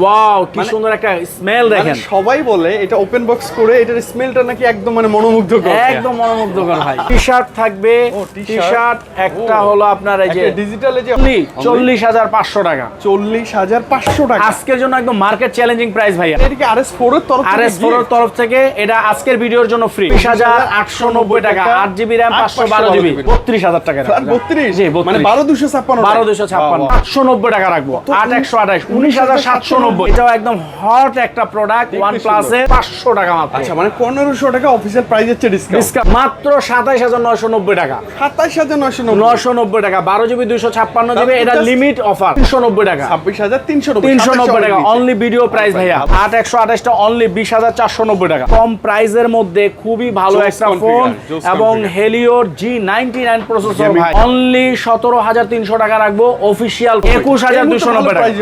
Wow কি মানে- সুন্দর একটা স্মেল মানে দেখেন। সবাই বলে এটা ওপেন বক্স করে এটার স্মেলটা নাকি একদম মানে মনোমুগ্ধকর। একদম মনোমুগ্ধকর ভাই। টি শার্ট থাকবে টি শার্ট একটা হলো আপনার এই যে ডিজিটালে যে চল্লিশ হাজার পাঁচশো টাকা। চল্লিশ হাজার পাঁচশো টাকা। আজকের জন্য একদম মার্কেট চ্যালেঞ্জিং প্রাইস ভাইয়া। এটা কি আর এর তরফ আর এস ফোর তরফ থেকে এটা আজকের ভিডিওর জন্য ফ্রি বিশ হাজার আটশো নব্বই টাকা আট জিবি র্যাম পাঁচশো বারো জিবি বত্রিশ হাজার টাকা বত্রিশ? জি মানে বারো দুশো ছাপ্পান্ন বারো দুশো ছাপ্পান্ন আটশো নব্বই টাকা রাখব। আট একশো আঠাশ উনিশ হাজার সাতশো নব্বই। এটাও একদম হট একটা প্রোডাক্ট ওয়ান প্লাসে পাঁচশো টাকা মাত্র। আচ্ছা মানে পনেরোশো টাকা অফিসিয়াল প্রাইস হচ্ছে ডিসকাউন্ট মাত্র সাতাইশ হাজার নয়শো নব্বই টাকা। সাতাশ হাজার নয়শো নব্বই। নশো নব্বই টাকা। বারো জিবি দুইশো ছাপ্পান্ন জিবি এটা লিমিট অফার তিনশো নব্বই টাকা। ছাব্বিশ হাজার তিনশো নব্বই। তিনশো নব্বই টাকা। অনলি ভিডিও প্রাইস ভাইয়া। আট একশো আঠাশটা অনলি বিশ হাজার চারশো নব্বই টাকা। কম প্রাইসের মধ্যে খুবই ভালো একটা ফোন এবং হেলিওর জি নাইনটি নাইন প্রসেসর ভাই। অনলি সতেরো হাজার তিনশো টাকা রাখব অফিসিয়াল একুশ হাজার দুশো নব্বই টাকা। এ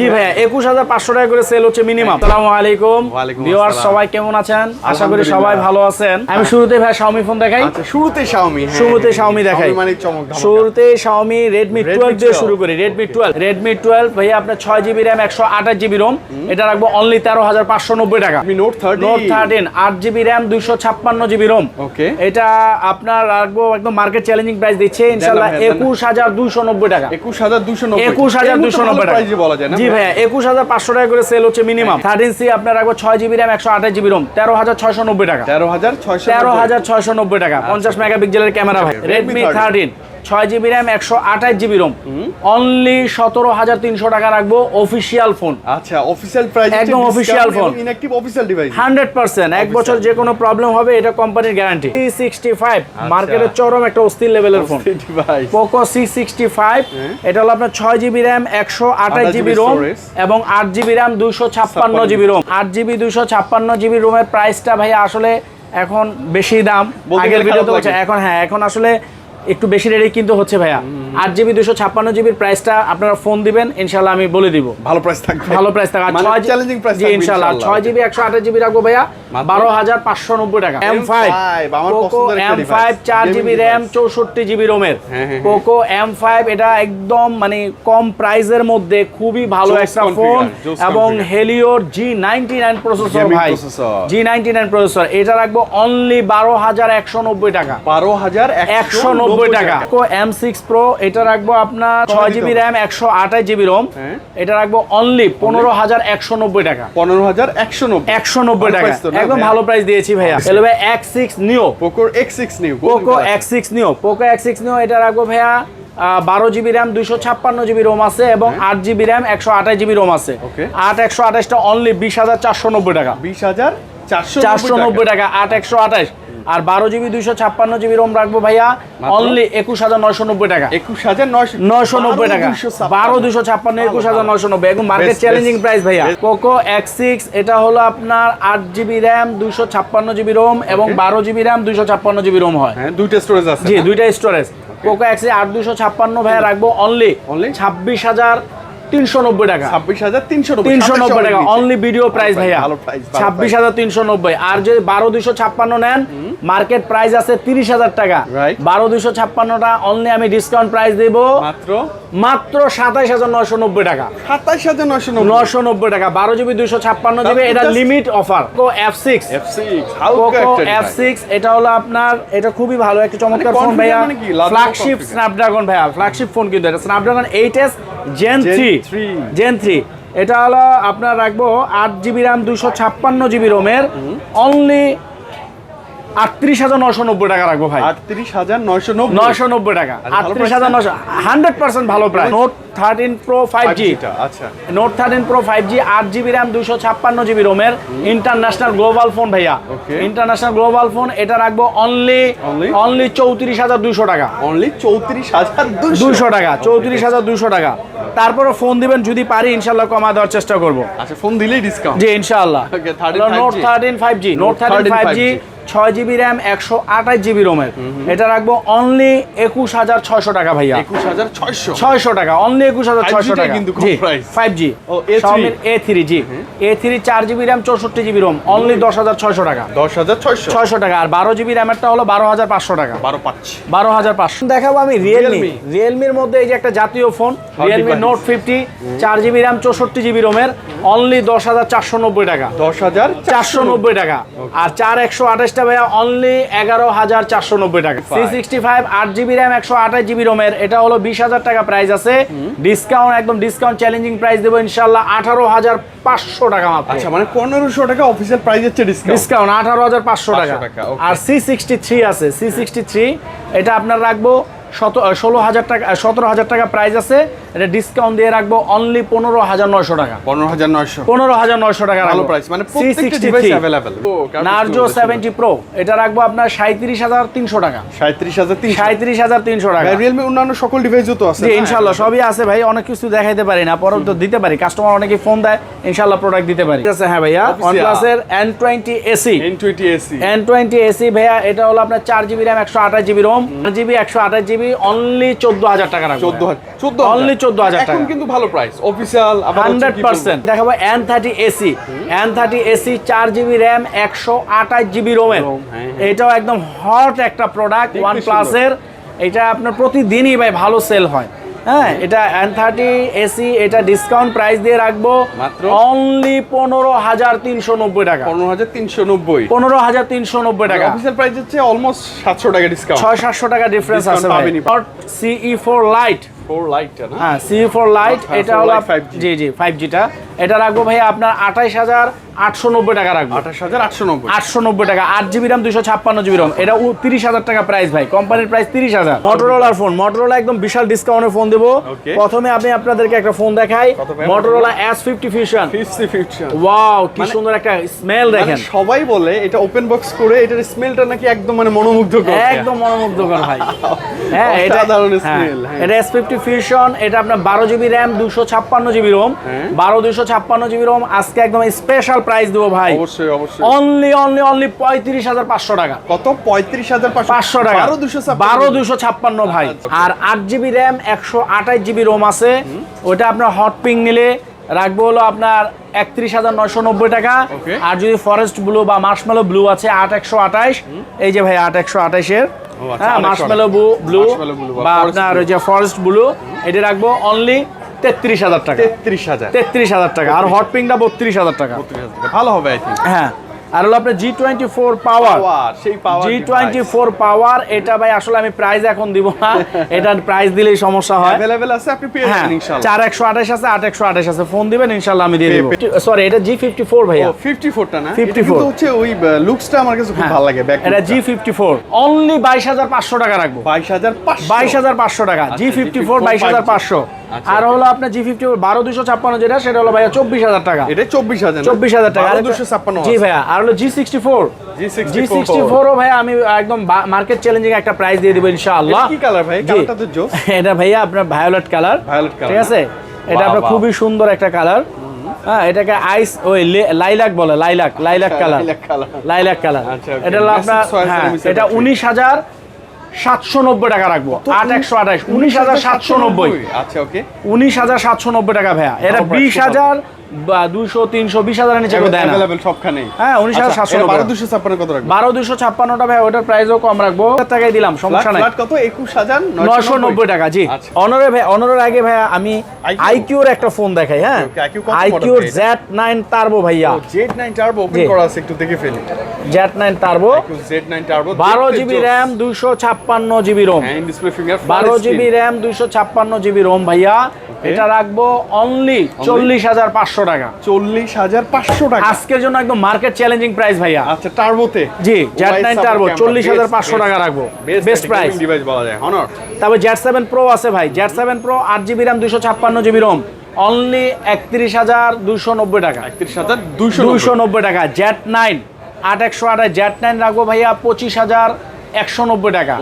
জি ভাই? একুশ হাজার পাঁচশো টাকা করে সেল হচ্ছে মিনিমাম আসসালামু আলাইকুম। ওয়ালাইকুম সবাই কেমন আছেন? আশা করি সবাই ভালো আছেন। আমি শুরুতে ভাই শাওমি ফোন দেখাই। শুরুতে শাওমি শুরুতে Xiaomi দেখাই। চমক ধামাকা। শুরুতে Xiaomi Redmi Redmi 12 দিয়ে শুরু করি Redmi 12 Redmi 12 ভাইয়া আপনার 6 জিবি RAM 128 জিবি ROM এটা রাখব অনলি 13590 টাকা। Redmi Note 13 Note 13 8 GB RAM 256 GB ROM Okay. এটা আপনার রাখব একদম মার্কেট চ্যালেঞ্জিং প্রাইস দিচ্ছে ইনশাআল্লাহ দেন না, দেন না। 21290 টাকা। একুশ হাজার দুশো নব্বই। একুশ হাজার দুশো নব্বই টাকা। জি ভাইয়া একুশ হাজার পাঁচশো টাকা করে সেল হচ্ছে মিনিমাম থার্টিন সি আপনার রাখব ছয় জিবি র্যাম একশো আঠাশ জিবি রোম তেরো হাজার ছয়শো নব্বই টাকা। তেরো হাজার তেরো হাজার ছয়শো নব্বই টাকা পঞ্চাশ মেগাপিক্সেলের ক্যামেরা ভাই। আচ্ছা, Redmi রেডমি থার্টিন ছয় জিবি র্যাম একশো আঠাশ জিবি রোম অনলি সতেরো হাজার তিনশো টাকা রাখব অফিসিয়াল ফোন আচ্ছা অফিসিয়াল প্রাইস একদম official phone। Inactive official device hundred percent. এক বছর যে কোনো প্রবলেম হবে এটা কোম্পানির গ্যারান্টি সি সিক্সটি ফাইভ মার্কেটের চরম একটা অস্থির লেভেলের phone Poco C sixty five এটা হলো আপনার ছয় জিবি র্যাম একশো আঠাশ জিবি রোম এবং আট জিবি র্যাম দুশো ছাপ্পান্ন জিবি রোম আট জিবি দুশো ছাপ্পান্ন জিবি রোমের প্রাইসটা ভাই আসলে এখন বেশি দাম। আগের ভিডিওতে বলছে এখন হ্যাঁ এখন আসলে একটু বেশি রেটে কিন্তু হচ্ছে ভাইয়া। আট জিবি দুশো ছাপ্পান্ন জিবির প্রাইসটা আপনারা ফোন দিবেন ইনশাল্লাহ আমি বলে দিব। ভালো প্রাইস থাকবে। ভালো প্রাইস থাকা মানে ছয় চ্যালেঞ্জিং প্রাইস জি ইনশাল্লাহ ছয় জিবি একশো আঠাশ জিবি রাখব ভাইয়া। বারো হাজার পাঁচশো নব্বই টাকা। M five Poco M five চার জিবি র্যাম চৌষট্টি জিবি রোমের। পোকো এম ফাইভ এটা একদম মানে কম প্রাইসের মধ্যে খুবই ভালো একটা ফোন এবং হেলিওর জি নাইনটি নাইন প্রসেসর ভাই। জি নাইনটি নাইন প্রসেসর এটা রাখব অনলি বারো হাজার একশো নব্বই টাকা। বারো হাজার একশো নব্বই টাকা। এম সিক্স প্রো এটা রাখব আপনার ছয় জিবি র্যাম একশো আঠাশ জিবি রোম হ্যাঁ। এটা রাখব অনলি পনেরো হাজার একশো নব্বই টাকা। পনেরো হাজার একশো নব্বই। একশো নব্বই টাকা। একদম ভালো প্রাইস দিয়েছি ভাইয়া। এলো ভাই X six neo পোকোর X six new Poco X six neo Poco X six neo এটা রাখব ভাইয়া বারো জিবি র্যাম দুইশো ছাপ্পান্ন জিবি রোম আছে এবং আট জিবি র্যাম একশো আঠাশ জিবি রোম আছে। আট একশো আঠাশটা অনলি বিশ হাজার চারশো নব্বই টাকা। বিশ হাজার চারশো চারশো নব্বই টাকা আট একশো আঠাশ। আর বারো জিবি দুইশো ছাপ্পান্ন জিবি রোম রাখব ভাইয়া। অনলি একুশ হাজার নয়শো নব্বই টাকা। একুশ হাজার নয়শো নব্বই টাকা। বারো দুশো ছাপ্পান্ন। একুশ হাজার নয়শো নব্বই। এখন মার্কেট চ্যালেঞ্জিং প্রাইস ভাইয়া. পোকো এক্স সিক্স এটা হলো আপনার আট জিবি র্যাম দুশো ছাপ্পান্ন জিবি রোম এবং বারো জিবি র্যাম দুশো ছাপ্পান্ন জিবি রোম হয়। হ্যাঁ দুইটা স্টোরেজ আছে। জি দুইটা স্টোরেজ পোকো এক্স আট দুশো ছাপ্পান্ন ভাইয়া রাখব অনলি অনলি ছাব্বিশ হাজার তিনশো নব্বই টাকা। ছাব্বিশ হাজার তিনশো তিনশো নব্বই টাকা। অনলি ভিডিও প্রাইস ভাইয়া। ভালো price, ভালো ছাব্বিশ হাজার তিনশো নব্বই। আর যদি বারো দুশো ছাপ্পান্ন নেন মার্কেট প্রাইস আছে তিরিশ হাজার টাকা। বারো দুশো ছাপ্পান্নটা অনলি আমি ডিসকাউন্ট প্রাইস দেবো। মাত্র? মাত্র সাতাইশ হাজার নয়শো নব্বই টাকা। সাতাশ হাজার নয়শো নব্বই। নব্বই টাকা। বারো জিবি দুশো ছাপ্পান্ন জিবি এটা just- limit offer F F six হালকা পোকো একটা এফ সিক্স এটা হলো আপনার এটা খুবই ভালো একটা চমৎকার মানে ফোন ভাইয়া। মানে ফ্ল্যাগশিপ স্ন্যাপড্রাগন ভাইয়া। ফ্ল্যাগশিপ ফোন কিন্তু এটা। Snapdragon eight S gen three 3 gen three এটা হলো আপনার রাখব আট জিবি র্যাম দুশো ছাপ্পান্ন জিবি রোমের অনলি আটত্রিশ হাজার নশো নব্বই টাকা রাখব ভাই। আটত্রিশ হাজার নব্বই। নশো নব্বই টাকা। আটত্রিশ হাজার নশো হান্ড্রেড পার্সেন্ট ভালো price note thirteen pro five G আচ্ছা। Note thirteen pro five G আট জিবি র্যাম দুশো ছাপ্পান্ন জিবি রোমের ইন্টারন্যাশনাল গ্লোবাল ফোন ভাইয়া। ইন্টারন্যাশনাল গ্লোবাল ফোন এটা রাখব অনলি অনলি চৌত্রিশ হাজার দুশো টাকা। অনলি চৌত্রিশ হাজার দুশো টাকা চৌত্রিশ হাজার দুশো টাকা। তারপরে ফোন দিবেন যদি পারি ইনশাল্লাহ কমা দেওয়ার চেষ্টা করব। আচ্ছা ফোন দিলেই ডিসকাউন্ট জি ইনশাল্লাহ note thirteen five G note thirteen five G 5G ছয় জিবি র্যাম একশো আঠাশ জিবি রোমের। এটা রাখব অনলি একুশ হাজার ছয়শো টাকা ভাইয়া। একুশ হাজার ছয়শো? ছয়শো টাকা অনলি একুশ হাজার ছয়শো টাকা। কিন্তু। ফাইভ জি ও, A3 A three G. A three চার জিবি র্যাম চৌষট্টি জিবি রোম অনলি দশ হাজার ছয়শো টাকা। দশ হাজার ছয়শো? ছয়শো টাকা আর বারো জিবি র্যামেরটা হলো বারো হাজার পাঁচশো টাকা। বারো পাঁচ। বারো হাজার পাঁচশো। দেখাবো আমি রিয়েলমি রিয়েলমির মধ্যে এই যে একটা জাতীয় ফোন রিয়েলমি নোট ফিফটি চার জিবি র্যাম চৌষট্টি জিবি রোমের অনলি দশ হাজার চারশো নব্বই টাকা। দশ হাজার চারশো নব্বই টাকা। আর চার একশো আঠাশটা ভাইয়া অনলি এগারো হাজার চারশো নব্বই টাকা। সি সিক্সটি ফাইভ আট জিবি র্যাম একশো আঠাশ জিবি রোমের এটা হলো বিশ হাজার টাকা প্রাইস আছে। ডিসকাউন্ট একদম ডিসকাউন্ট চ্যালেঞ্জিং প্রাইস দেবো ইনশাল্লাহ আঠারো হাজার পাঁচশো টাকা মাত্র। আচ্ছা মানে পনেরোশো টাকা অফিসিয়াল প্রাইস হচ্ছে ডিসকাউন্ট আঠারো হাজার পাঁচশো টাকা। টাকা, আর সি সিক্সটি থ্রি আছে। সি সিক্সটি থ্রি এটা আপনার রাখব শত ষোলো হাজার টাকা সতেরো হাজার টাকা প্রাইস আছে। এটা ডিসকাউন্ট দিয়ে রাখব অনলি পনেরো হাজার নয়শো টাকা। পনেরো হাজার নয়শো। পনেরো হাজার নয়শো টাকা ভালো প্রাইস মানে C sixty available Narzo seventy pro এটা রাখব আপনার সাঁত্রিশ হাজার তিনশো টাকা। সাঁত্রিশ হাজার তিনশো। সাঁত্রিশ হাজার তিনশো টাকা। রিয়েলমি অন্যান্য সকল ডিভাইসও তো আছে। ইনশাল্লাহ সবই আছে ভাই অনেক কিছু দেখাইতে পারি না পরে তো দিতে পারি। কাস্টমার অনেকে ফোন দেয় ইনশাল্লাহ প্রোডাক্ট দিতে পারি। ঠিক আছে হ্যাঁ ভাইয়া। ওয়ানপ্লাসের N twenty AC N20 AC N twenty AC ভাইয়া এটা হলো আপনার চার জিবি র্যাম একশো আঠাশ জিবি রোম জিবি একশো আঠাশ জিবি অনলি চোদ্দ হাজার টাকা রাখব। চোদ্দ হাজার চোদ্দ Only 14,000 এখন টাকা। কিন্তু ভালো প্রাইস অফিসিয়াল হান্ড্রেড পার্সেন্ট। দেখাবো N thirty AC N thirty AC চার জিবি র্যাম একশো আঠাশ জিবি রোমের ROM, হ্যাঁ, হ্যাঁ। এটাও একদম হট একটা প্রোডাক্ট ওয়ান প্লাসের এটা আপনার প্রতিদিনই ভাই ভালো সেল হয়। হ্যাঁ এটা এন থার্টি এসি এটা ডিসকাউন্ট প্রাইস দিয়ে রাখব। মাত্র? অনলি পনেরো হাজার তিনশো নব্বই টাকা। পনেরো হাজার তিনশো নব্বই। পনেরো হাজার তিনশো নব্বই টাকা। অফিসিয়াল প্রাইস হচ্ছে অলমোস্ট সাতশো টাকা ডিসকাউন্ট ছয় সাতশো টাকা ডিফারেন্স আছে। সিই ফোর লাইট ফোর লাইটটা না হ্যাঁ সি ফোর লাইট এটা 4 হলো Lite আপ- 5G জি জি ফাইভ জিটা এটা রাখব ভাই আপনার আঠাইশ হাজার আটশো নব্বই টাকা রাখব। আঠাশ হাজার আটশো নব্বই। আটশো নব্বই টাকা আট জিবি রাম দুশো ছাপ্পান্ন জিবি রাম এটা তিরিশ হাজার টাকা প্রাইস ভাই কোম্পানির প্রাইস তিরিশ হাজার। মটোরোলার ফোন মটোরোলা একদম বিশাল ডিসকাউন্টে ফোন দেবো। প্রথমে আমি আপনাদেরকে একটা ফোন দেখাই। Motorola S fifty fusion wow কি সুন্দর একটা স্মেল দেখেন। মানে সবাই বলে এটা ওপেন বক্স করে এটার স্মেলটা নাকি একদম মানে মনোমুগ্ধকর। একদম মনোমুগ্ধকর ভাই। হ্যাঁ এটা অসাধারণ হ্যাঁ, smell, হ্যাঁ। এটা এস ফিফটি ফিউশন এটা আপনার বারো জিবি র্যাম দুশো ছাপ্পান্ন জিবি রোম হ্যাঁ। বারো দুশো ছাপ্পান্ন জিবি রোম আজকে একদম স্পেশাল প্রাইস দেবো ভাই। অবশ্যই অবশ্যই। অনলি অনলি অনলি পঁয়ত্রিশ হাজার পাঁচশো টাকা। কত? পঁয়ত্রিশ হাজার পাঁচশো? টাকা। বারো দুশো বারো দুশো ছাপ্পান্ন ভাই। আচ্ছা। আর আট জিবি র্যাম একশো আঠাশ জিবি রোম আছে। ওটা আপনার হট পিং নিলে রাখব হলো আপনার একত্রিশ হাজার নয়শো নব্বই টাকা। আর যদি ফরেস্ট ব্লু বা মার্শমেলো ব্লু আছে আট একশো আঠাশ। এই যে ভাই আট একশো আঠাশের। আচ্ছা, হ্যাঁ 828 মার্শমেলো ব্লু বা আপনার ওই যে ফরেস্ট ব্লু এটা রাখব অনলি তেত্রিশ হাজার টাকা। তেত্রিশ হাজার। তেত্রিশ হাজার টাকা। আর হট পিঙ্কটা বত্রিশ হাজার টাকা। ভালো হবে হ্যাঁ। আর হলো আপনার জি টোয়েন্টি ফোর পাওয়ার সেই জি টোয়েন্টি ফোর পাওয়ার এটা ভাই আসলে আমি প্রাইস এখন দিব না। এটার প্রাইস দিলেই সমস্যা হয়। অ্যাভেলেবেল আছে আপনি পেয়ে হ্যাঁ। যাবেন ইনশাআল্লাহ। 4128 আছে 8128 আছে। ফোন দিবেন ইনশাআল্লাহ আমি দিয়ে দেব। সরি এটা জি 54 ভাইয়া। ফিফটি টা না? 54 হচ্ছে ওই লুকসটা আমার কাছে খুব হ্যাঁ। ভালো লাগে ব্যাক এটা জি 54 অনলি 22500 টাকা রাখব। 22500 22500 টাকা। জি 54 22500 আর হলো আপনার জি ফিফটি বারো দুশো ছাপ্পান্ন যেটা সেটা হলো ভাইয়া চব্বিশ হাজার টাকা। এটা 24000 না? চব্বিশ হাজার টাকা। 1256 জি ভাইয়া আর হলো G sixty four G sixty ফোরও ভাইয়া আমি একদম মার্কেট চ্যালেঞ্জিং একটা প্রাইস দিয়ে দেবো ইনশাআল্লাহ। কি কালার ভাই? এটা ভাইয়া আপনার ভায়োলেট কালার Violet color, ঠিক আছে? এটা আপনার খুবই সুন্দর একটা কালার হ্যাঁ এটাকে আইস ওই লাইলাক বলে lilac lilac colour lilac colour আচ্ছা, এটা হলো আপনার হ্যাঁ এটা উনিশ হাজার সাতশো নব্বই টাকা রাখব। আট একশো আঠাশ। উনিশ হাজার সাতশো নব্বই। আচ্ছা ওকে। উনিশ হাজার সাতশো নব্বই টাকা ভাইয়া। এটা বিশ হাজার বা তিনশো বিশ হাজারের নিচে দেয় না। সবখানে। হ্যাঁ, 19,790 বারো দুশো ছাপ্পান্ন কত রাখবেন বারো দুশো ছাপ্পান্নটা ভাই ওটার প্রাইসও কম রাখব। টাকায় দিলাম সমস্যা নাই। কত? একুশ হাজার নয়শো নব্বই। টাকা জি। আচ্ছা। অনরে ভাই অনরের আগে ভাইয়া আমি আইকিউর একটা ফোন দেখাই হ্যাঁ? আইকিউর জেড নাইন টার্বো ভাইয়া। জেড নাইন টার্বো ওপেন করা আছে একটু দেখে ফেলি। Z nine turbo Z nine turbo বারো জিবি র্যাম দুইশো ছাপ্পান্ন জিবি রোম বারো জিবি র্যাম দুইশো ছাপ্পান্ন জিবি রোম ভাইয়া। এটা রাখব অনলি চল্লিশ হাজার পাঁচশো টাকা। চল্লিশ হাজার পাঁচশো টাকা? আজকের জন্য একদম মার্কেট চ্যালেঞ্জিং প্রাইস ভাইয়া। আচ্ছা টার্বোতে জি জেড নাইন টার্বো চল্লিশ হাজার পাঁচশো টাকা রাখব। বেস্ট প্রাইস ডিভাইস বলা যায় হনর তারপর জেড সেভেন প্রো আছে ভাই। জেড সেভেন প্রো আট জিবি র্যাম দুশো ছাপ্পান্ন জিবি রোম অনলি একত্রিশ হাজার দুশো নব্বই টাকা। একত্রিশ হাজার দুইশো দুশো নব্বই টাকা। জেড নাইন আট একশো আঠাশ জেড নাইন রাখব ভাইয়া পঁচিশ হাজার একশো নব্বই টাকা।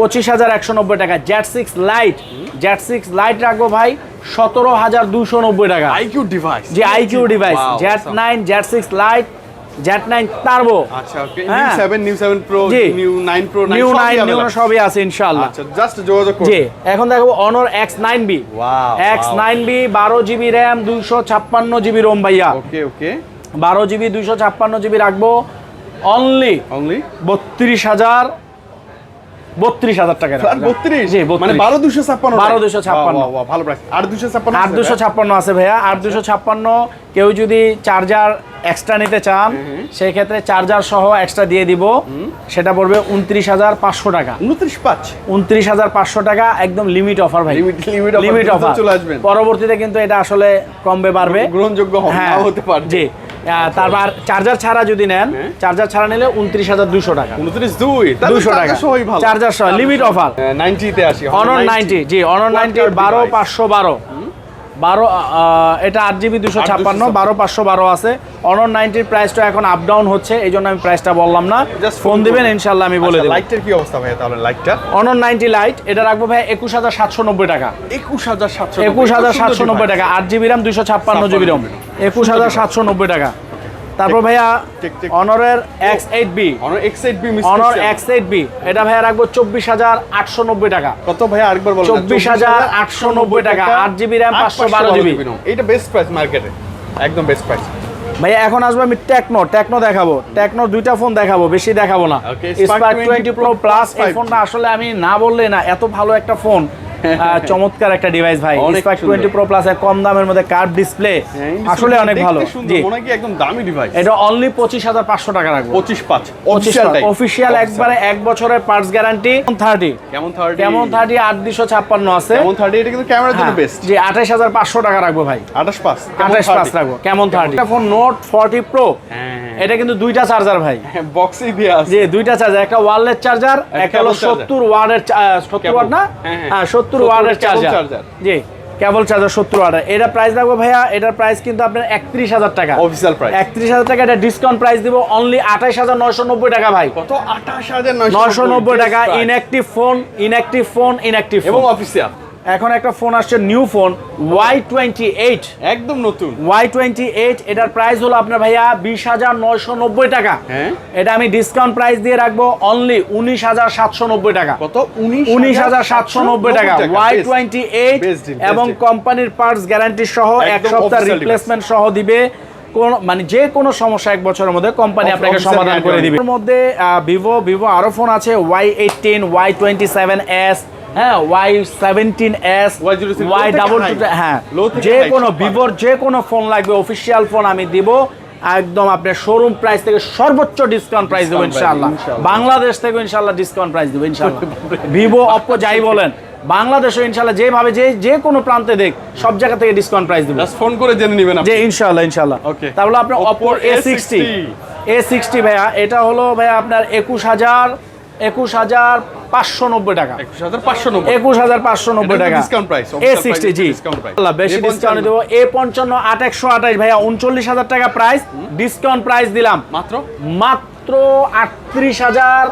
পঁচিশ হাজার একশো। নব্বই টাকা। Z six lite Z six lite রাখব ভাই সতেরো হাজার দুশো নব্বই টাকা। আইকিউ ডিভাইস যে iQOO device Z nine Z six lite Z nine turbo আচ্ছা okay. New 7 new 7 pro new 9 pro new nine new সবই আছে ইনশাআল্লাহ। আচ্ছা জাস্ট যোগাযোগ করুন। জি এখন দেখো Honor X nine B wow X nine B বারো জিবি ছাপ্পান্ন জিবি রোম ভাইয়া। ওকে ওকে বারো জিবি দুইশো ছাপ্পান্ন জিবি রাখব। অনলি অনলি বত্রিশ হাজার বত্রিশ হাজার টাকা ফ্ল্যাট 32 জি মানে 32 12 256 12 256 ওয়াও ওয়াও ভালো প্রাইস আর 256 আট দুশো ছাপ্পান্ন আছে ভাইয়া। আট দুশো ছাপ্পান্ন কেউ যদি চার্জার এক্সট্রা নিতে চান সেই ক্ষেত্রে চার্জার সহ এক্সট্রা দিয়ে দিব। সেটা পড়বে উনত্রিশ হাজার পাঁচশো টাকা। 29 পাঁচ? উনত্রিশ হাজার পাঁচশো টাকা একদম লিমিট অফার ভাই। লিমিট অফার চলে আসবেন। পরবর্তীতে কিন্তু এটা আসলে কমবে বাড়বে। গ্রহণযোগ্য হ্যাঁ। হতে পারে জি। তারপর চার্জার ছাড়া যদি নেন হ্যাঁ। চার্জার ছাড়া নিলে উনত্রিশ হাজার দুশো টাকা। 29 দুই। দুশো টাকা। চার্জার সহ লিমিট অফার 90 তে আসি। অনর নাইনটি জি অনর নাইনটি বারো পাঁচশো বারো। বারো এটা আট জিবি দুশো ছাপ্পান্ন বারো পাঁচশো বারো আছে। অনর নাইনটির প্রাইসটা এখন আপ ডাউন হচ্ছে এই জন্য আমি প্রাইসটা বললাম না। জাস্ট ফোন দিবেন ইনশাল্লাহ আমি বলে দেবো। লাইটের কি অবস্থা ভাই তাহলে লাইটটা অনর নাইনটি লাইট এটা রাখব ভাই একুশ হাজার সাতশো নব্বই টাকা। 21700 একুশ হাজার সাতশো নব্বই টাকা আট জিবি রাম দুশো ছাপ্পান্ন জিবি রাম একুশ হাজার সাতশো নব্বই টাকা। তারপর ভাইয়া। অনরের এক্স এইট বি অনর X8B মিস অনর এক্স এইট বি এটা ভাইয়া রাখব চব্বিশ হাজার আটশো নব্বই টাকা। কত ভাই আরেকবার বলেন। চব্বিশ হাজার আটশো নব্বই টাকা আট জিবি র্যাম পাঁচশো বারো জিবি। এটা বেস্ট প্রাইস মার্কেটে একদম বেস্ট প্রাইস ভাইয়া এখন আসবে আমি টেকনো টেকনো দেখাবো। টেকনো দুইটা ফোন দেখাবো বেশি দেখাবো না। স্পার্ক টোয়েন্টি প্রো প্লাস এই ফোনটা আসলে আমি না বললে না এত ভালো একটা ফোন চমৎকার একটা ডিভাইস ভাই অনেক স্পার্ক টোয়েন্টি প্রো প্লাস কম দামের মধ্যে কার্ভ ডিসপ্লে আসলে অনেক ভালো। জি। মনে কি একদম দামি ডিভাইস এটা অনলি পঁচিশ হাজার পাঁচশো টাকা রাখব। 25 পাঁচ অফিসিয়াল একবারে এক বছরের পার্টস গ্যারান্টি থার্টি কেমন 30 কেমন থার্টি আট দুশো ছাপ্পান্ন আছে। কেমন 30 এটা কিন্তু ক্যামেরার জন্য হ্যাঁ, বেস্ট জি আঠাশ হাজার পাঁচশো টাকা রাখব ভাই। 28 পাস আঠাশ পাঁচ রাখব। কেমন thirty phone note forty pro হ্যাঁ। এটা কিন্তু দুইটা চার্জার ভাই। বক্সেই দিয়ে আছে। যে দুইটা চার্জার একটা ওয়ারলেস চার্জার একটা হলো। সত্তর ওয়ার্ডের সত্তর। ওয়াট না? হ্যাঁ, হ্যাঁ। হ্যাঁ সত্তর 70 ওয়ার্ডের চার্জার জি কেবল চার্জার সত্তর ওয়ার্ডের এটা প্রাইস রাখব ভাইয়া এটার প্রাইস কিন্তু আপনার একত্রিশ হাজার টাকা। অফিসিয়াল প্রাইস একত্রিশ হাজার টাকা এটা ডিসকাউন্ট প্রাইস দিব অনলি আঠাশ হাজার নয়শো নব্বই টাকা ভাই। কত? 28990 নয়শো নব্বই। টাকা inactive phone inactive phone inactive এবং অফিসিয়াল এখন একটা ফোন আসছে new phone Y twenty eight একদম নতুন। ওয়াই টোয়েন্টি এইট এটার প্রাইস হলো আপনার ভাইয়া বিশ হাজার নয়শো নব্বই টাকা। হ্যাঁ। এটা আমি ডিসকাউন্ট প্রাইস দিয়ে রাখব অনলি উনিশ হাজার সাতশো নব্বই টাকা। কত? উনিশ হাজার সাতশো নব্বই টাকা। ওয়াই টোয়েন্টি এইট এবং কোম্পানির পার্টস গ্যারান্টি সহ এক সপ্তাহ রিপ্লেসমেন্ট সহ দিবে। কোন মানে যে কোনো সমস্যা এক বছরের মধ্যে কোম্পানি আপনাকে সমাধান করে দিবে। এর মধ্যে ভিভো ভিভো আরও ফোন আছে Y eighteen Y twenty seven S হ্যাঁ Y seventeen S Y06 Y double high। হ্যাঁ যে কোনো ভিভোর যে কোনো ফোন লাগবে অফিসিয়াল ফোন আমি দিব। একদম আপনার শোরুম প্রাইস থেকে সর্বোচ্চ ডিসকাউন্ট প্রাইস দেবো ইনশাআল্লাহ। বাংলাদেশ থেকে ইনশাআল্লাহ ডিসকাউন্ট প্রাইস দেবো ইনশাআল্লাহ। ভিভো অপো যাই বলেন বাংলাদেশে ইনশাআল্লাহ যেভাবে যে যে কোনো প্রান্তে দেখ সব জায়গা থেকে ডিসকাউন্ট প্রাইস দেবো। ফোন করে জেনে নেবেন যে ইনশাল্লাহ ইনশাআল্লাহ Okay. তাহলে আপনার Oppo A sixty A sixty ভাইয়া এটা হলো ভাইয়া আপনার একুশ হাজার একুশ হাজার পাঁচশো নব্বই টাকা। একুশ হাজার পাঁচশো নব্বই। টাকা। এ সিক্সটি জি discount price। আল্লাহ, বেশি ডিসকাউন্ট দেবো। এ পঞ্চান্ন আট একশো আঠাশ ভাইয়া উনচল্লিশ হাজার টাকা প্রাইস ডিসকাউন্ট প্রাইস দিলাম। মাত্র? মাত্র আটত্রিশ হাজার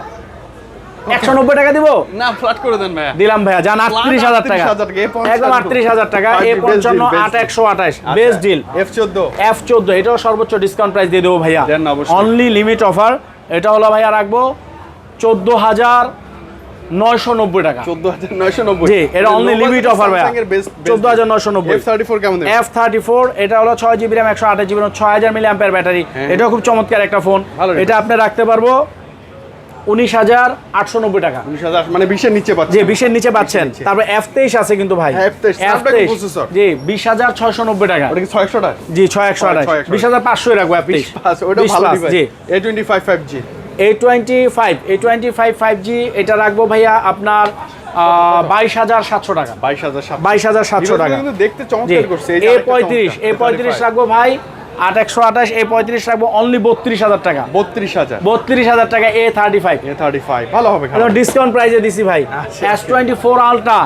একশো নব্বই টাকা দিব। না ফ্ল্যাট করে দেন ভাইয়া। দিলাম ভাইয়া জান আটত্রিশ হাজার টাকা। 38,000 টাকা, A55 একদম আটত্রিশ হাজার টাকা এ পঞ্চান্ন আট একশো আঠাশ বেস্ট ডিল F14 এফ চোদ্দ। এটাও সর্বোচ্চ ডিসকাউন্ট প্রাইস দিয়ে দেবো ভাইয়া। অনলি লিমিট অফার এটা হলো ভাইয়া রাখব চোদ্দ হাজার নয়শো নব্বই টাকা। 14990 জি এটা অনলি লিমিট অফার ভাইয়া। চোদ্দ হাজার নয়শো নব্বই। F34 কেমন দেবেন এফ থার্টি ফোর এটা হলো ছয় জিবি র্যাম একশো আঠাশ জিবি ছয় হাজার মিলি অ্যাম্পের ব্যাটারি। হ্যাঁ। খুব চমৎকার একটা ফোন এটা আপনি রাখতে পারব উনিশ হাজার আটশো নব্বই টাকা। 19000 মানে 20 নিচে পাচ্ছেন। জি বিশের নিচে পাচ্ছেন। তারপর এফ তেইশ আছে কিন্তু ভাই। F23 জি বিশ হাজার ছয়শো নব্বই টাকা। ওটা কি 600 টাকা? জি ছয় একশো আঠাশ। বিশ হাজার পাঁচশো রাখব এফ তেইশ পাঁচ ওটা ভালো ডিভাইস জি। A25 5G A twenty five A twenty five five G এটা রাখব ভাইয়া আপনার বাইশ হাজার সাতশো টাকা। 22700 বাইশ হাজার সাতশো টাকা। দেখতে চমৎকার করছে এ পঁয়ত্রিশ এ পঁয়ত্রিশ রাখব ভাই আট একশো আঠাশ এ পঁয়ত্রিশ রাখব অনলি বত্রিশ হাজার টাকা। 32000 বত্রিশ হাজার টাকা এ থার্টি ফাইভ A35 ভালো হবে ডিসকাউন্ট প্রাইসে দিছি ভাই। S twenty four ultra.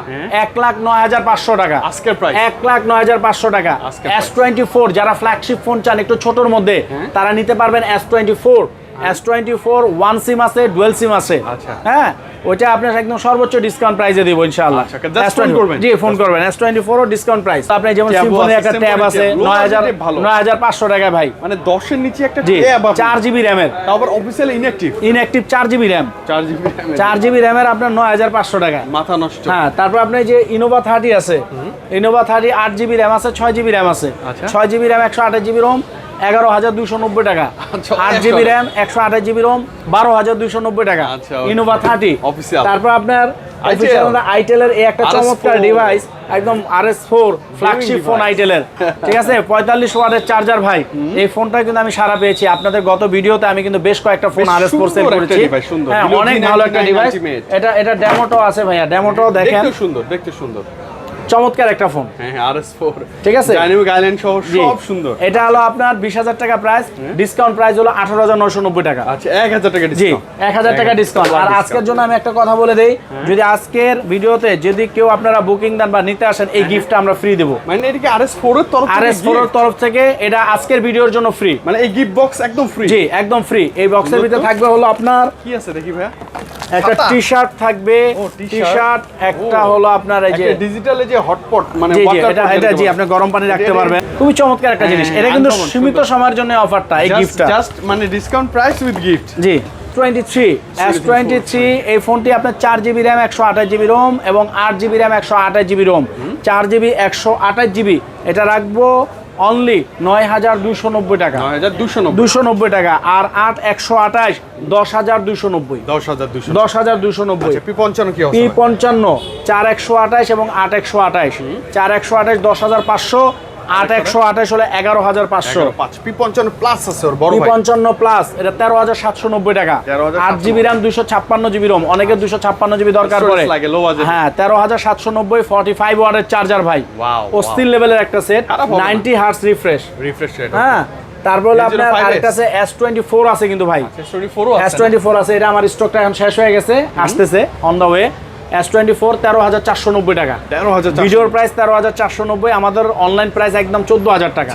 এক লাখ নয় হাজার পাঁচশো টাকা। আজকের প্রাইস এক লাখ নয় হাজার পাঁচশো টাকা। এস টোয়েন্টি ফোর যারা ফ্ল্যাগশিপ ফোন চান একটু ছোটর মধ্যে হ্যাঁ। তারা নিতে পারবেন S twenty four S twenty four one SIM আছে ডুয়েল সিম আছে। আচ্ছা। হ্যাঁ? ওইটা আপনার একদম সর্বোচ্চ ডিসকাউন্ট প্রাইসে দিব ইনশাআল্লাহ। আচ্ছা, just phone S20 করবেন। জি ফোন করবেন। এস টোয়েন্টি ডিসকাউন্ট প্রাইস আপনি যেমন সিম্ফনি একটা ট্যাব আছে নয় হাজার নয় হাজার পাঁচশো টাকা ভাই। মানে দশের নিচে একটা ট্যাব চার জিবি র্যামের আবার অফিসিয়াল ইনঅ্যাক্টিভ ইনঅ্যাক্টিভ চার জিবি র্যাম চার জিবি চার জিবি র্যামের আপনার নয় হাজার পাঁচশো টাকা। মাথা নষ্ট। হ্যাঁ তারপর আপনার যে ইনোভা থার্টি আছে ইনোভা থার্টি আট জিবি র্যাম আছে ছয় জিবি র্যাম আছে। আচ্ছা। ছয় জিবি র্যাম একশো আঠাশ জিবি রোম এগারো হাজার দুইশো নব্বই টাকা। আচ্ছা, আট জিবি র্যাম একশো আঠাশ জিবি রোম বারো হাজার দুইশো নব্বই টাকা। আচ্ছা, ইনোভা থার্টি তারপর আপনার ITEL? আইটেলের এই একটা চমৎকার ডিভাইস একদম R S four flagship phone. আইটেলের ঠিক আছে? পঁয়তাল্লিশ ওয়াটের চার্জার ভাই। এই ফোনটা কিন্তু আমি সারা পেয়েছি। আপনাদের গত ভিডিওতে আমি কিন্তু বেশ কয়েকটা phone R S four sale করেছি। হ্যাঁ অনেক ভালো একটা ডিভাইস এটা এটা ডেমোটাও আছে ভাইয়া। ডেমোটাও দেখেন। সুন্দর দেখতে সুন্দর। চমৎকার একটা ফোন হ্যাঁ হ্যাঁ আর এস ফোর ঠিক আছে? ডাইনামিক আইল্যান্ড সহ সব সুন্দর। এটা হলো আপনার বিশ হাজার টাকা প্রাইস ডিসকাউন্ট প্রাইস হলো আঠারো হাজার নয়শো নব্বই টাকা। আচ্ছা এক হাজার টাকা জি এক হাজার টাকা ডিসকাউন্ট আর আজকের জন্য আমি একটা কথা বলে দেই যদি আজকের ভিডিওতে যদি কেউ আপনারা বুকিং দেন বা নিতে আসেন এই গিফটটা আমরা ফ্রি দেবো। মানে এটা কি আর এস ফোর এর তরফ আর এস ফোর gift? তরফ থেকে এটা আজকের ভিডিওর জন্য ফ্রি মানে এই গিফট বক্স একদম ফ্রি জি একদম ফ্রি এই বক্সের ভিতরে থাকবে হলো আপনার কি আছে দেখি ভাইয়া? একটা টি শার্ট থাকবে। টি শার্ট একটা। হলো আপনার এই যে ডিজিটালে যে হটপট মানে এটা এটা জি আপনি গরম পানি রাখতে পারবেন। খুবই চমৎকার একটা জিনিস। হ্যাঁ, এটা কিন্তু সীমিত। সময়ের জন্য অফারটা এই গিফটটা জাস্ট মানে discount price with gift G twenty three S twenty three এই ফোনটি আপনার চার জিবি র্যাম একশো আঠাশ জিবি রোম এবং আট জিবি র্যাম একশো আঠাশ জিবি রোম চার জিবি একশো আঠাশ জিবি এটা রাখব অনলি নয় হাজার দুশো নব্বই টাকা। হাজার দুশো নব্বই। টাকা। আর আট একশো আঠাশ দশ হাজার দুশো নব্বই। দশ হাজার দুশো দশ হাজার দুশো নব্বই। আচ্ছা পি পঞ্চান্ন কি পি পঞ্চান্ন চার একশো আঠাশ এবং আট একশো আঠাশ। চার একশো আঠাশ দশ হাজার পাঁচশো আট একশো আঠাশ হলে এগারো হাজার পাঁচশো। পি পঞ্চান্ন প্লাস আছে ওর বড় পি পঞ্চান্ন প্লাস এটা তেরো হাজার সাতশো নব্বই টাকা। আট জিবি র্যাম দুশো ছাপ্পান্ন জিবি রোম অনেকের দুশো ছাপ্পান্ন জিবি দরকার পড়ে। লাগে, low budget। হ্যাঁ তেরো হাজার সাতশো নব্বই ফর্টি ফাইভ ওয়ার্ডের চার্জার ভাই। Wow, অস্থির লেভেলের একটা set ninety hertz refresh refresh rate হ্যাঁ তারপর আপনার 805S আরেকটা আছে এস টোয়েন্টি ফোর আছে কিন্তু ভাই। এস টোয়েন্টি ফোর আছে এটা আমার স্টকটা এখন শেষ হয়ে গেছে আসতেছে on the way S twenty four তেরো হাজার চারশো নব্বই টাকা। তেরো হাজার ভিডিওর প্রাইস তেরো হাজার চারশো নব্বই আমাদের অনলাইন প্রাইস একদম চোদ্দ হাজার টাকা।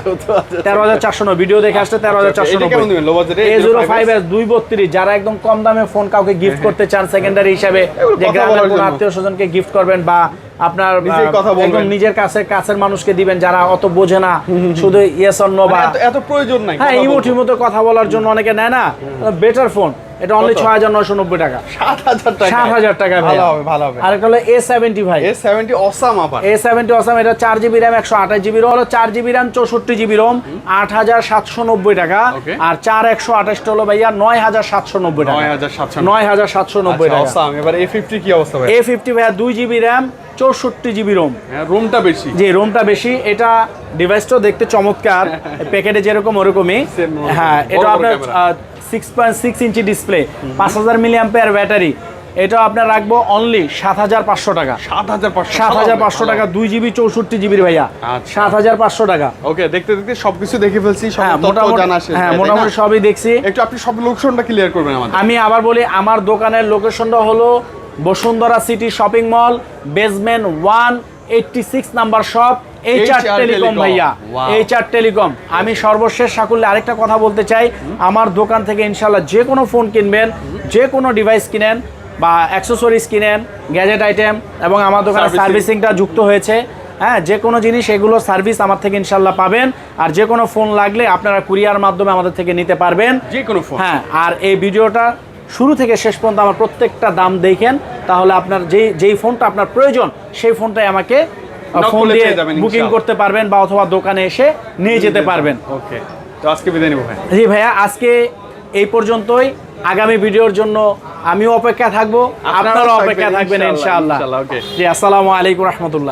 তেরো হাজার চারশো নব্বই ভিডিও দেখে আসলে তেরো হাজার চারশো budget এ? জিরো ফাইভ এস দুই বত্রিশ যারা একদম কম দামে ফোন কাউকে গিফট করতে চান সেকেন্ডারি হিসাবে যে গ্রামের কোনো আত্মীয় স্বজনকে গিফট করবেন বা আপনার কথা বলবেন। একদম নিজের কাছে কাছের মানুষকে দিবেন যারা অত বোঝে না শুধু ইয়েস অর নো বা মানে এত প্রয়োজন নাই। হ্যাঁ ইমোট ইমোতে কথা বলার জন্য অনেকে নেয় না বেটার ফোন এটা অনলি কত? ছয় হাজার নয়শো নব্বই টাকা। সাত হাজার টাকা। সাত হাজার টাকা ভালো হবে ভালো হবে। আর একটা হলো এ সেভেন্টি ভাই। এ সেভেন্টি অসাম আবার। এ সেভেন্টি অসাম এটা চার জিবি র্যাম একশো আঠাশ জিবি রোম হলো চার জিবি র্যাম চৌষট্টি জিবি রোম আট হাজার সাতশো নব্বই টাকা। আর চার একশো আঠাশটা হলো ভাইয়া নয় হাজার সাতশো নব্বই টাকা। নয় হাজার সাতশো নয় হাজার সাতশো নব্বই টাকা। অসাম এবার এ ফিফটি কি অবস্থা ভাই এ ফিফটি ভাইয়া দুই জিবি র্যাম চৌষট্টি জিবি রোম হ্যাঁ রুমটা বেশি। যে রোমটা বেশি। এটা ডিভাইসটাও দেখতে চমৎকার প্যাকেটে যেরকম ওরকমই। হ্যাঁ এটা আপনার six point six inch display পাঁচ হাজার মিলিয়াম্পেয়ার ব্যাটারি এটা আপনার রাখব অনলি সাত হাজার পাঁচশো টাকা। সাত হাজার পাঁচশো সাত হাজার পাঁচশো টাকা দুই জিবি চৌষট্টি জিবি ভাইয়া। আচ্ছা। সাত হাজার পাঁচশো টাকা। ওকে দেখতে দেখতে সবকিছু দেখে ফেলছি হ্যাঁ মোটামুটি হ্যাঁ? মোটামুটি সবই দেখছি। একটু আপনি সব লোকেশনটা ক্লিয়ার করবেন আমাদের। আমি আবার বলি আমার দোকানের লোকেশনটা হলো Bashundhara city shopping mall basement one eighty six number shop H R HR telecom ভাইয়া wow. এইচ আর টেলিকম আমি সর্বশেষ সাকুল্যে আরেকটা কথা বলতে চাই। আমার দোকান থেকে ইনশাল্লাহ যে কোনো ফোন কিনবেন যে কোনো ডিভাইস কিনেন বা অ্যাক্সেসরিজ কিনেন গ্যাজেট আইটেম এবং আমার দোকানে। সার্ভিসিংটা যুক্ত হয়েছে। হ্যাঁ যে কোনো জিনিস এগুলো সার্ভিস আমার থেকে ইনশাল্লাহ পাবেন। আর যে কোনো ফোন লাগলে আপনারা কুরিয়ার মাধ্যমে আমাদের থেকে নিতে পারবেন। যে কোনো ফোন। হ্যাঁ আর এই ভিডিওটা শুরু থেকে শেষ পর্যন্ত আমার প্রত্যেকটা দাম দেখেন। তাহলে আপনার যেই যেই ফোনটা আপনার প্রয়োজন সেই ফোনটাই আমাকে ফোন দিয়ে বুকিং করতে পারবেন বা অথবা দোকানে এসে নিয়ে যেতে পারবেন। ওকে তো আজকে বিদায় নেব ভাই। জি ভাইয়া আজকে এই পর্যন্তই। আগামী ভিডিওর জন্য আমিও অপেক্ষা থাকব। আপনারাও অপেক্ষা থাকবেন ইনশাআল্লাহ. জি আসসালামু আলাইকুম রহমতুল্লাহ।